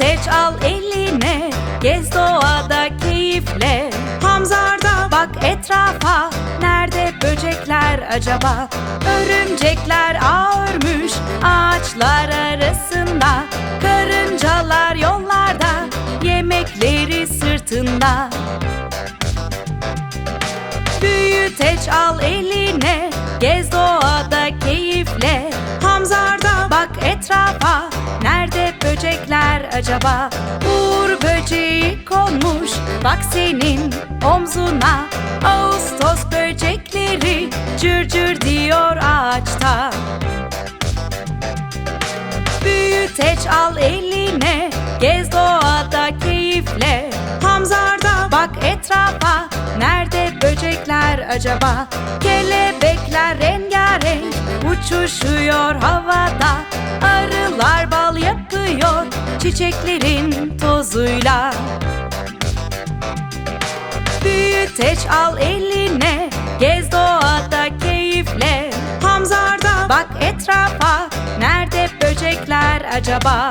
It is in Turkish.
al eline Gez doğada keyifle. Hamzarda Bak etrafa Nerede böcekler acaba? Örümcekler ağ örmüş Ağaçlar arasında. Karıncalar yollarda Yemekleri sırtında. Büyüteç al eline Gez doğada keyifle. Hamzarda Bak etrafa böcekler acaba? Uğur böceği konmuş Bak senin omzuna. Ağustos böcekleri Cır cır diyor ağaçta. Büyüteç al eline Gez doğada keyifle. Hamzarda Bak etrafa Nerede böcekler acaba? Kelebekler rengarenk Uçuşuyor havada Çiçeklerin tozuyla. Büyüteç al eline Gez doğada keyifle. Hamzarda Bak etrafa Nerede böcekler acaba